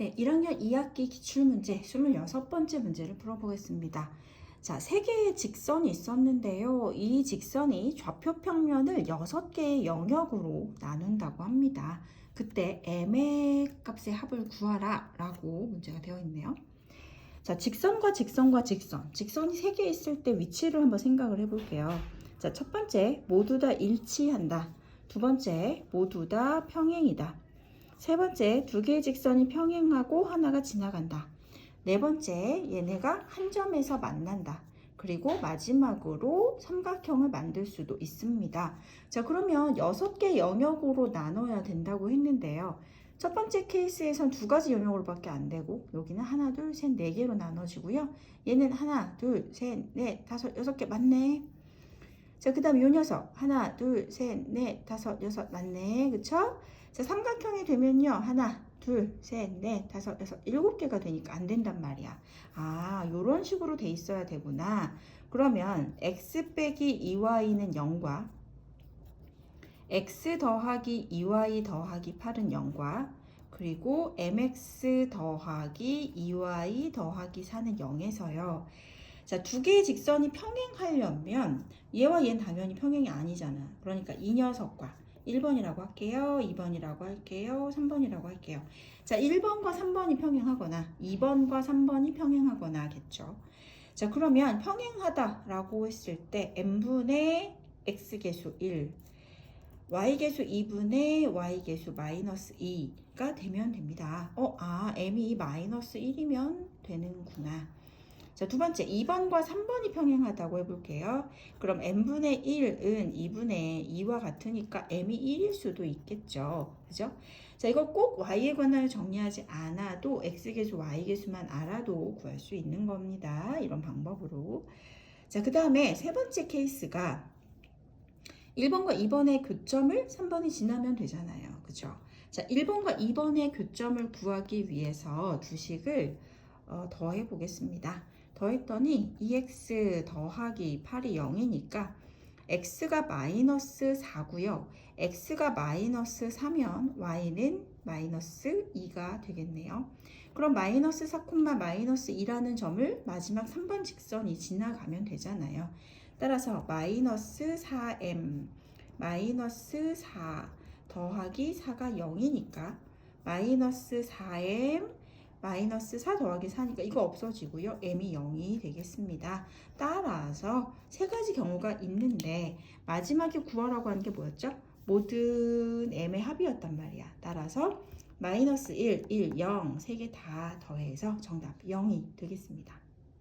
네, 1학년 2학기 기출문제 26번째 문제를 풀어보겠습니다. 자, 세 개의 직선이 있었는데요. 이 직선이 좌표 평면을 6개의 영역으로 나눈다고 합니다. 그때 m의 값의 합을 구하라 라고 문제가 되어 있네요. 자, 직선과 직선과 직선. 직선이 세개 있을 때 위치를 한번 생각을 해볼게요. 자, 첫 번째, 모두 다 일치한다. 두 번째, 모두 다 평행이다. 세 번째, 두 개의 직선이 평행하고 하나가 지나간다. 네 번째, 얘네가 한 점에서 만난다. 그리고 마지막으로 삼각형을 만들 수도 있습니다. 자, 그러면 여섯 개 영역으로 나눠야 된다고 했는데요. 첫 번째 케이스에선 두 가지 영역으로밖에 안 되고 여기는 하나, 둘, 셋, 네 개로 나눠지고요. 얘는 하나, 둘, 셋, 넷, 다섯, 여섯 개 맞네. 자, 그 다음에 요 녀석 하나, 둘, 셋, 넷, 다섯, 여섯 맞네. 그쵸? 자, 삼각형이 되면요. 하나, 둘, 셋, 넷, 다섯, 여섯, 일곱 개가 되니까 안 된단 말이야. 아, 요런 식으로 돼 있어야 되구나. 그러면 x 빼기 2y는 0과 x 더하기 2y 더하기 8은 0과 그리고 mx 더하기 2y 더하기 4는 0에서요. 자, 두 개의 직선이 평행하려면 얘와 얘는 당연히 평행이 아니잖아. 그러니까 이 녀석과 1번이라고 할게요. 2번이라고 할게요. 3번이라고 할게요. 자, 1번과 3번이 평행하거나 2번과 3번이 평행하거나 겠죠. 자, 그러면 평행하다라고 했을 때 n분의 x계수 1, y계수 2분의 y계수 마이너스 2가 되면 됩니다. 어, 아, m이 마이너스 1이면 되는구나. 자, 두 번째, 2번과 3번이 평행하다고 해볼게요. 그럼 n분의 1은 2분의 2와 같으니까 m이 1일 수도 있겠죠. 그죠? 자, 이거 꼭 y에 관하여 정리하지 않아도 x계수, y계수만 알아도 구할 수 있는 겁니다. 이런 방법으로. 자, 그 다음에 세 번째 케이스가 1번과 2번의 교점을 3번이 지나면 되잖아요. 그죠? 자, 1번과 2번의 교점을 구하기 위해서 두 식을 어, 더해 보겠습니다. 더했더니 2x 더하기 8이 0이니까 x가 마이너스 4고요. x가 마이너스 4면 y는 마이너스 2가 되겠네요. 그럼 마이너스 4, 마이너스 2라는 점을 마지막 3번 직선이 지나가면 되잖아요. 따라서 마이너스 4m 마이너스 4 더하기 4가 0이니까 마이너스 4m 마이너스 4 더하기 4니까 이거 없어지고요. m이 0이 되겠습니다. 따라서 세 가지 경우가 있는데 마지막에 구하라고 하는 게 뭐였죠? 모든 m의 합이었단 말이야. 따라서 마이너스 1, 1, 0 세 개 다 더해서 정답 0이 되겠습니다.